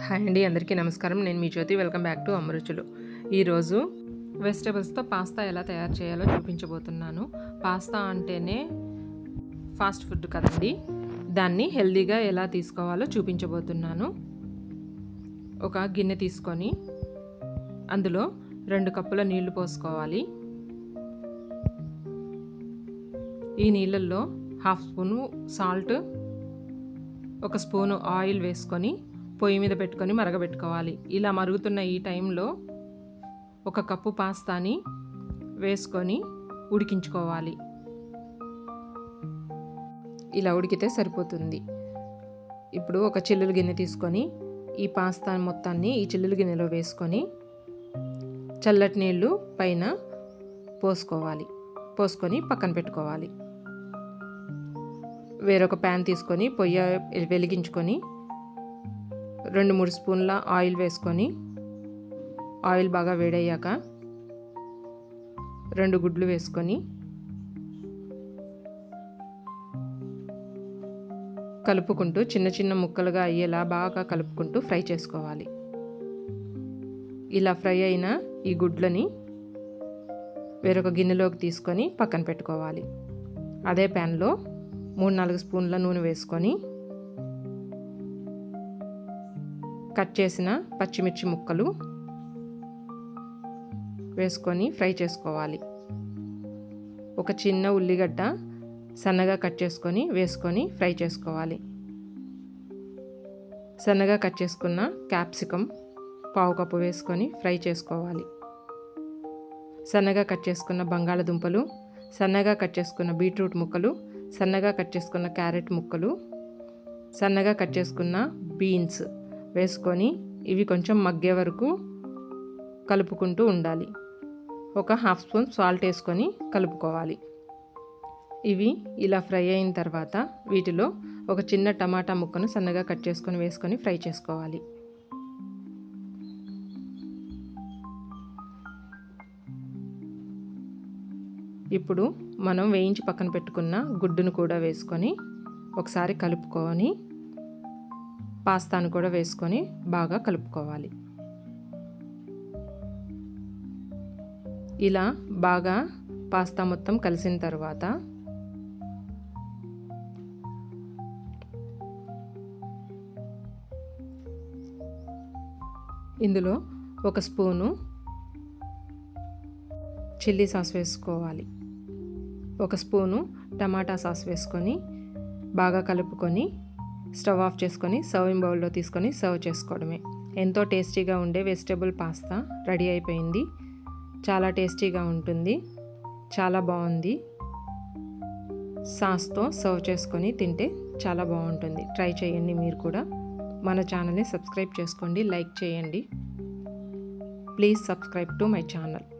Hi అండి అందరికీ నమస్కారం. నేను మీ జ్యోతి. వెల్కమ్ బ్యాక్ టు అమరుచులు. ఈరోజు వెజిటబుల్స్తో పాస్తా ఎలా తయారు చేయాలో చూపించబోతున్నాను. పాస్తా అంటేనే ఫాస్ట్ ఫుడ్ కదండి. దాన్ని హెల్తీగా ఎలా తీసుకోవాలో చూపించబోతున్నాను. ఒక గిన్నె తీసుకొని అందులో రెండు కప్పుల నీళ్ళు పోసుకోవాలి. ఈ నీళ్ళల్లో హాఫ్ స్పూను సాల్ట్ ఒక స్పూను ఆయిల్ వేసుకొని పొయ్యి మీద పెట్టుకొని మరగబెట్టుకోవాలి. ఇలా మరుగుతున్న ఈ టైంలో ఒక కప్పు పాస్తాని వేసుకొని ఉడికించుకోవాలి. ఇలా ఉడికితే సరిపోతుంది. ఇప్పుడు ఒక చిల్లులు గిన్నె తీసుకొని ఈ పాస్తా మొత్తాన్ని ఈ చిల్లులు గిన్నెలో వేసుకొని చల్లటి నీళ్ళు పైన పోసుకోవాలి. పోసుకొని పక్కన పెట్టుకోవాలి. వేరొక ప్యాన్ తీసుకొని పొయ్యి వెలిగించుకొని రెండు మూడు స్పూన్ల ఆయిల్ వేసుకొని ఆయిల్ బాగా వేడయ్యాక రెండు గుడ్లు వేసుకొని కలుపుకుంటూ చిన్న చిన్న ముక్కలుగా అయ్యేలా బాగా కలుపుకుంటూ ఫ్రై చేసుకోవాలి. ఇలా ఫ్రై అయిన ఈ గుడ్లని వేరొక గిన్నెలోకి తీసుకొని పక్కన పెట్టుకోవాలి. అదే ప్యాన్లో మూడు నాలుగు స్పూన్ల నూనె వేసుకొని కట్ చేసిన పచ్చిమిర్చి ముక్కలు వేసుకొని ఫ్రై చేసుకోవాలి. ఒక చిన్న ఉల్లిగడ్డ సన్నగా కట్ చేసుకొని వేసుకొని ఫ్రై చేసుకోవాలి. సన్నగా కట్ చేసుకున్న క్యాప్సికమ్ పావు కప్పు వేసుకొని ఫ్రై చేసుకోవాలి. సన్నగా కట్ చేసుకున్న బంగాళదుంపలు సన్నగా కట్ చేసుకున్న బీట్రూట్ ముక్కలు సన్నగా కట్ చేసుకున్న క్యారెట్ ముక్కలు సన్నగా కట్ చేసుకున్న బీన్స్ వేసుకొని ఇవి కొంచెం మగ్గే వరకు కలుపుకుంటూ ఉండాలి. ఒక హాఫ్ స్పూన్ సాల్ట్ వేసుకొని కలుపుకోవాలి. ఇవి ఇలా ఫ్రై అయిన తర్వాత వీటిలో ఒక చిన్న టమాటా ముక్కను సన్నగా కట్ చేసుకొని వేసుకొని ఫ్రై చేసుకోవాలి. ఇప్పుడు మనం వేయించి పక్కన పెట్టుకున్న గుడ్డును కూడా వేసుకొని ఒకసారి కలుపుకొని పాస్తాను కూడా వేసుకొని బాగా కలుపుకోవాలి. ఇలా బాగా పాస్తా మొత్తం కలిసిన తర్వాత ఇందులో ఒక స్పూను చిల్లీ సాస్ వేసుకోవాలి. ఒక స్పూను టమాటా సాస్ వేసుకొని బాగా కలుపుకొని స్టవ్ ఆఫ్ చేసుకొని సర్వింగ్ బౌల్లో తీసుకొని సర్వ్ చేసుకోవడమే. ఎంతో టేస్టీగా ఉండే వెజిటేబుల్ పాస్తా రెడీ అయిపోయింది. చాలా టేస్టీగా ఉంటుంది. చాలా బాగుంది. సాస్తో సర్వ్ చేసుకొని తింటే చాలా బాగుంటుంది. ట్రై చేయండి మీరు కూడా. మన ఛానల్ని సబ్స్క్రైబ్ చేసుకోండి లైక్ చేయండి. Please subscribe to my channel.